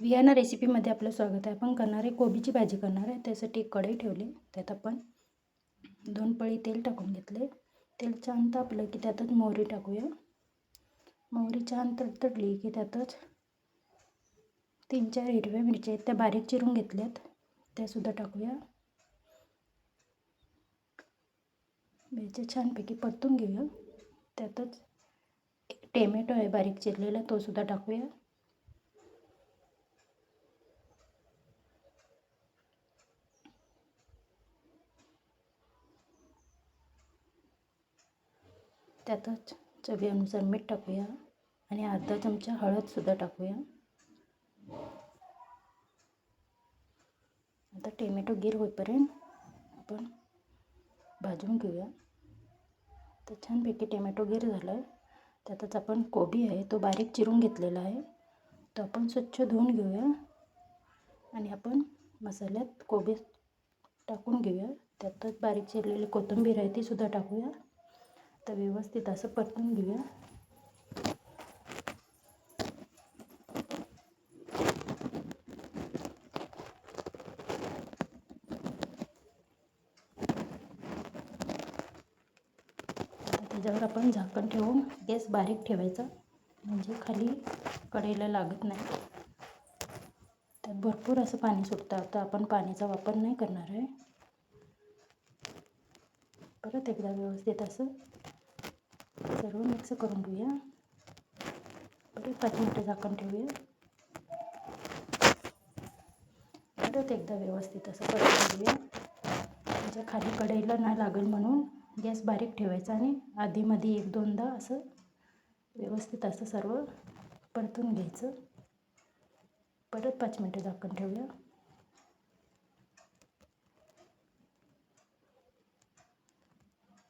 Vienna रेसिपीमध्ये आपलं स्वागत आहे. आपण करणार आहे कोबीची भाजी करणार आहे. त्यासाठी एक कढई ठेवली. त्यात आपण दोन पळी तेल टाकून घेतले. तेल छान तापलं की त्यातच मोहरी टाकूया. मोहरी छान तडतडली की त्यातच तीन चार हिरव्या मिरच्या आहेत. त्या बारीक चिरून घेतल्यात. त्यासुद्धा टाकूया. मिरच्या छानपैकी परतून घेऊया. त्यातच टेमॅटो आहे बारीक चिरलेला तोसुद्धा टाकूया. त्यातच चवीनुसार मीठ टाकूया आणि अर्धा चमचा हळदसुद्धा टाकूया. आता टोमॅटो गिर होईपर्यंत आपण भाजून घेऊया. तर छानपैकी टोमॅटो गिर झाला आहे त्यातच आपण कोबी आहे तो बारीक चिरून घेतलेला आहे. तो आपण स्वच्छ धुवून घेऊया आणि आपण मसाल्यात कोबी टाकून घेऊया. त्यातच बारीक चिरलेली कोथिंबीर आहे तीसुद्धा टाकूया. तर व्यवस्थित असं परतून घेऊया. त्याच्यावर आपण झाकण ठेवून गॅस बारीक ठेवायचा. म्हणजे खाली कढईला लागत नाही. त्यात भरपूर असं पाणी सुटतं. आता आपण पाण्याचा वापर नाही करणार आहे. परत एकदा व्यवस्थित असं सर्व मिक्स करून घेऊया. बरे पाच मिनटं झाकण ठेवूया. परत एकदा व्यवस्थित असं परत घेऊया. म्हणजे खाली कढईला नाही लागेल म्हणून गॅस बारीक ठेवायचा आणि आधीमध्ये एक दोनदा असं व्यवस्थित असं सर्व परतून घ्यायचं. परत पाच मिनटं झाकण ठेवूया.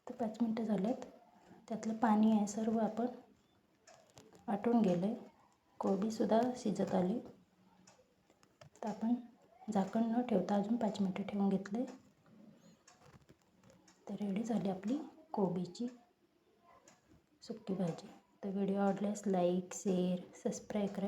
तर पाच मिनटं झाल्यात. त्यातलं पाणी आहे सर्व आपण आटून गेलं आहे कोबीसुद्धा शिजत आली. तर आपण झाकण न ठेवता अजून पाच मिनटं ठेवून घेतले. तर रेडी झाली आपली कोबीची सुकी भाजी. तर व्हिडिओ आवडल्यास लाईक शेअर सबस्क्राईब करा